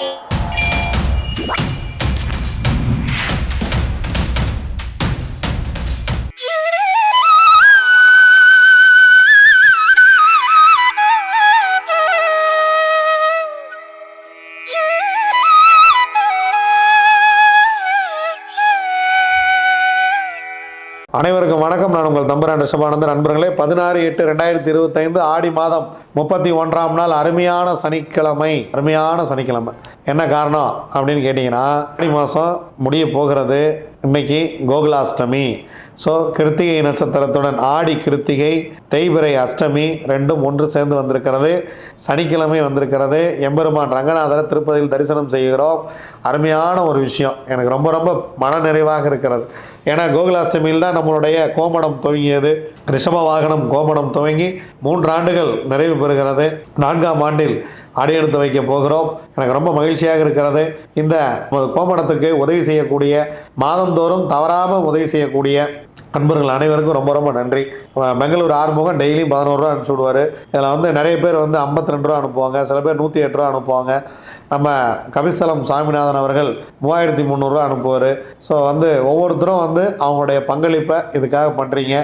you அனைவருக்கும் வணக்கம். நான் உங்கள் தம்பரான் ரிஷபானந்தர் நண்பர்களே பதினாறு எட்டு ரெண்டாயிரத்தி இருபத்தைந்து ஆடி மாதம் முப்பத்தி ஒன்றாம் நாள் அருமையான சனிக்கிழமை. அருமையான சனிக்கிழமை. என்ன காரணம் அப்படின்னு கேட்டிங்கன்னா ஆடி மாதம் முடிய போகிறது இன்னைக்கு கோகுலாஷ்டமி. ஸோ கிருத்திகை நட்சத்திரத்துடன் ஆடி கிருத்திகை தெய்பிரை அஷ்டமி ரெண்டும் ஒன்று சேர்ந்து வந்திருக்கிறது. சனிக்கிழமை வந்திருக்கிறது. எம்பெருமான் ரங்கநாதரை திருப்பதியில் தரிசனம் செய்கிறோம். அருமையான ஒரு விஷயம். எனக்கு ரொம்ப ரொம்ப மன நிறைவாக இருக்கிறது. ஏன்னா கோகுலாஷ்டமியில் தான் நம்மளுடைய கோமணம் துவங்கியது. ரிஷப வாகனம் கோமணம் துவங்கி மூன்று ஆண்டுகள் நிறைவு பெறுகிறது. நான்காம் ஆண்டில் அடியெடுத்து வைக்க போகிறோம். எனக்கு ரொம்ப மகிழ்ச்சியாக இருக்கிறது. இந்த கோமணத்துக்கு உதவி செய்யக்கூடிய மாதந்தோறும் தவறாமல் உதவி செய்யக்கூடிய அன்பர்கள் அனைவருக்கும் ரொம்ப ரொம்ப நன்றி. பெங்களூர் ஆறுமுகம் டெய்லியும் பதினோரு ரூபா அனுப்பிச்சி விடுவார். இதில் வந்து நிறைய பேர் வந்து 52 ரெண்டு ரூபா அனுப்புவாங்க. சில பேர் நூற்றி எட்டு ரூபா அனுப்புவாங்க. நம்ம கபிஸ்தலம் சாமிநாதன் அவர்கள் மூவாயிரத்தி முந்நூறுரூவா அனுப்புவார். ஸோ வந்து ஒவ்வொருத்தரும் வந்து அவங்களுடைய பங்களிப்பை இதுக்காக பண்ணுறீங்க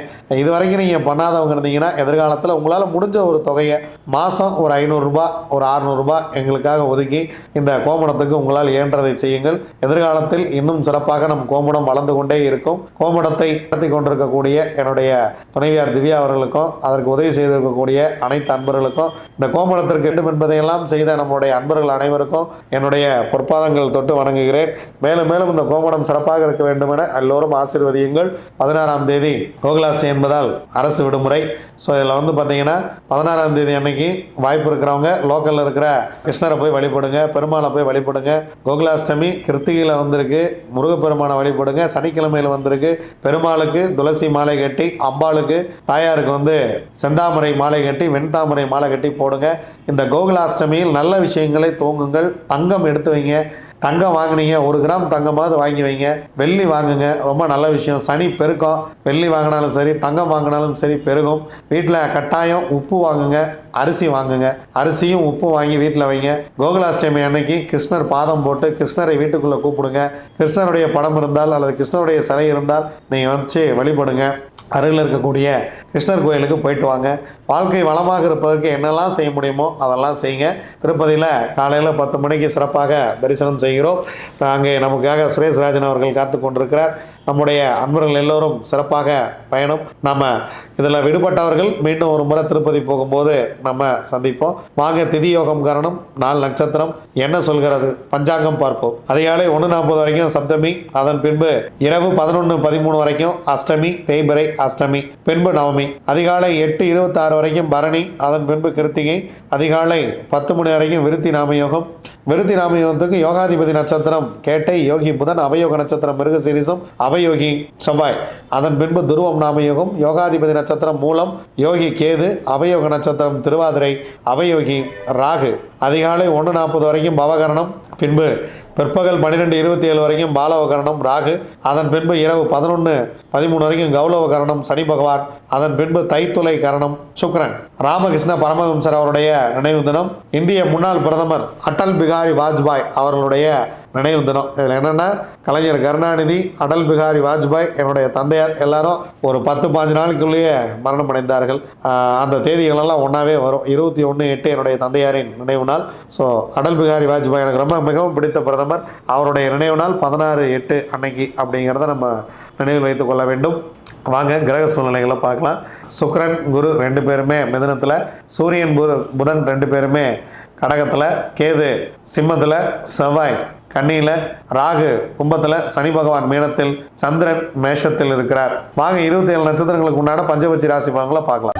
இது வரைக்கும் நீங்கள் பண்ணாதவங்க இருந்தீங்கன்னா எதிர்காலத்தில் உங்களால் முடிஞ்ச ஒரு தொகையை மாதம் ஒரு ஐநூறுரூபா ஒரு அறநூறுபா எங்களுக்காக ஒதுக்கி இந்த கோமடத்துக்கு உங்களால் இயன்றதை செய்யுங்கள். எதிர்காலத்தில் இன்னும் சிறப்பாக நம் கோமடம் வளர்ந்து கொண்டே இருக்கும். கோமடத்தை நடத்தி கொண்டிருக்கக்கூடிய என்னுடைய துணைவியார் திவ்யா அவர்களுக்கும் அதற்கு உதவி செய்திருக்கக்கூடிய அனைத்து அன்பர்களுக்கும் இந்த கோமணத்திற்கு வேண்டும் என்பதையெல்லாம் செய்த நம்முடைய அன்பர்கள் அனைவருக்கும் என்னுடைய பொற்பாதங்கள் தொட்டு வணங்குகிறேன். மேலும் மேலும் இந்த கோமணம் சிறப்பாக இருக்க வேண்டும் என எல்லோரும் ஆசீர்வதியுங்கள். பதினாறாம் தேதி கோகுலாஷ்டி என்பதால் அரசு விடுமுறை. ஸோ இதில் வந்து பார்த்தீங்கன்னா பதினாறாம் தேதி அன்னைக்கு வாய்ப்பு இருக்கிறவங்க லோக்கலில் இருக்கிற கிருஷ்ணரை போய் வழிபடுங்க பெருமாளை போய் வழிபடுங்க. கோகுலாஷ்டமி கிருத்திகையில் வந்திருக்கு முருகப்பெருமானை வழிபடுங்க சனிக்கிழமையில் வந்திருக்கு. பெருமாளுக்கு துளசி மாலை கட்டி அம்பாளுக்கு தாயாருக்கு வந்து செந்தாமரை மாலை கட்டி வெண்தாமரை மாலை கட்டி போடுங்க. இந்த கோகுலாஷ்டமியில் நல்ல விஷயங்களை தூங்குங்கள் தங்கம் எடுத்து வைங்க. தங்கம் வாங்கினீங்க ஒரு கிராம் தங்கமாவது வாங்கி வைங்க. வெள்ளி வாங்குங்க ரொம்ப நல்ல விஷயம். சனி பெருக்கம். வெள்ளி வாங்கினாலும் சரி தங்கம் வாங்கினாலும் சரி பெருகும். வீட்டில் கட்டாயம் உப்பு வாங்குங்க அரிசி வாங்குங்க. அரிசியும் உப்பு வாங்கி வீட்டில் வைங்க. கோகுலாஷ்டமி அன்னைக்கு கிருஷ்ணர் பாதம் போட்டு கிருஷ்ணரை வீட்டுக்குள்ளே கூப்பிடுங்க. கிருஷ்ணருடைய படம் இருந்தால் அல்லது கிருஷ்ணருடைய சிலை இருந்தால் நீங்கள் வச்சு வழிபடுங்க. அருகில் இருக்கக்கூடிய கிருஷ்ணர் கோயிலுக்கு போயிட்டு வாங்க. வாழ்க்கை வளமாக இருப்பதற்கு என்னெல்லாம் செய்ய முடியுமோ அதெல்லாம் செய்யுங்க. திருப்பதியில் காலையில் பத்து மணிக்கு சிறப்பாக தரிசனம் செய்கிறோம். அங்கே நமக்காக சுரேஷ் ராஜன் அவர்கள் காத்து கொண்டிருக்கிறார். நம்முடைய அன்பர்கள் எல்லோரும் சிறப்பாக பயணம். நம்ம இதில் விடுபட்டவர்கள் மீண்டும் ஒரு முறை திருப்பதி போகும்போது நம்ம சந்திப்போம். வாங்க திதி யோகம் காரணம் நாலு நட்சத்திரம் என்ன சொல்கிறது? பஞ்சாங்கம் பார்ப்போம். அதிகாலை ஒன்று நாற்பது வரைக்கும் சப்தமி அதன் பின்பு இரவு பதினொன்று பதிமூணு வரைக்கும் அஷ்டமி தேய்பிரை அஷ்டமி பின்பு நவமி அதிகாலை எட்டு இருபத்தாறு வரைக்கும் பரணி அதன் பின்பு கிருத்திகை அதிகாலை பத்து மணி வரைக்கும் விருத்தி நாமயோகம் விருத்தி நாமயோகத்துக்கு யோகாதிபதி நட்சத்திரம் கேட்டை யோகி புதன் அவயோக நட்சத்திரம் மிருக சீரிசம் அவயோகி செவ்வாய். அதன் பின்பு துருவம் நாமயோகம் யோகாதிபதி நட்சத்திரம் மூலம் யோகி கேது அவயோக நட்சத்திரம் திருவாதிரை அவயோகி ராகு. அதிகாலை ஒன்று நாற்பது வரைக்கும் பவகரணம் பின்பு பிற்பகல் பன்னிரெண்டு இருபத்தி ஏழு வரைக்கும் பாலவகரணம் ராகு அதன் பின்பு இரவு பதினொன்று பதிமூணு வரைக்கும் கௌலவ கரணம் சனி பகவான் அதன் பின்பு தைத்துலை கரணம் சுக்ரன் ராமகிருஷ்ண பரமஹம்சர் அவருடைய நினைவு தினம் இந்திய முன்னாள் பிரதமர் அடல் பிகாரி வாஜ்பாய் அவர்களுடைய நினைவு தினம். இதில் என்னென்னா கலைஞர் கருணாநிதி அடல் பிகாரி வாஜ்பாய் என்னுடைய தந்தையார் எல்லாரும் ஒரு பத்து பாஞ்சு நாளுக்குள்ளேயே மரணம் அடைந்தார்கள். அந்த தேதிகளெல்லாம் ஒன்றாவே வரும். இருபத்தி ஒன்று எட்டு என்னுடைய தந்தையாரின் நினைவு நாள் ஸோ அடல் பிகாரி வாஜ்பாய் எனக்கு ரொம்ப மிகவும் பிடித்த பிரதமர். அவருடைய நினைவு நாள் பதினாறு எட்டு அன்னைக்கு அப்படிங்கிறத நம்ம நினைவில் வைத்துக் கொள்ள வேண்டும். வாங்க கிரக சூழ்நிலைகளை பார்க்கலாம். சுக்ரன் குரு ரெண்டு பேருமே மிதனத்தில் சூரியன் குரு புதன் ரெண்டு பேருமே கடகத்தில் கேது சிம்மத்தில் செவ்வாய் கண்ணியில் ராகு கும்பத்தில் சனி பகவான் மீனத்தில் சந்திரன் மேஷத்தில் இருக்கிறார். வாங்க இருபத்தி ஏழு நட்சத்திரங்களுக்கு உண்டான பஞ்சபட்சி ராசி பலன்களை பார்க்கலாம்.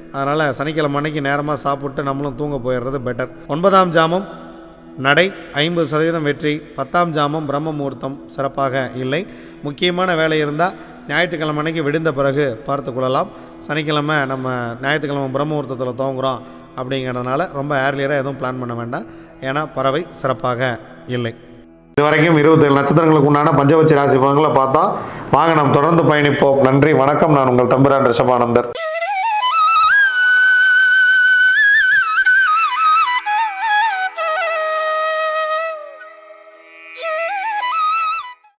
அதனால் சனிக்கிழமை அன்னைக்கு நேரமாக சாப்பிட்டு நம்மளும் தூங்க போயிடுறது பெட்டர் ஒன்பதாம் ஜாமம் நடை ஐம்பது சதவீதம் வெற்றி. பத்தாம் ஜாமம் பிரம்ம முகூர்த்தம் சிறப்பாக இல்லை. முக்கியமான வேலை இருந்தால் ஞாயிற்றுக்கிழமை அன்னைக்கு விடுந்த பிறகு பார்த்து கொள்ளலாம். சனிக்கிழமை நம்ம ஞாயிற்றுக்கிழமை பிரம்ம முகூர்த்தத்தில் துவங்குறோம் அப்படிங்கிறதுனால ரொம்ப ஏர்லியராக எதுவும் பிளான் பண்ண வேண்டாம். ஏன்னா பறவை சிறப்பாக இல்லை. இதுவரைக்கும் இருபத்தேழு நட்சத்திரங்களுக்கு உண்டான பஞ்சபட்ச ராசி பலன்களை பார்த்தா வாங்க நாம் தொடர்ந்து பயணிப்போம். நன்றி வணக்கம். நான் உங்கள் தம்பிரான் ரிஷபானந்தர்.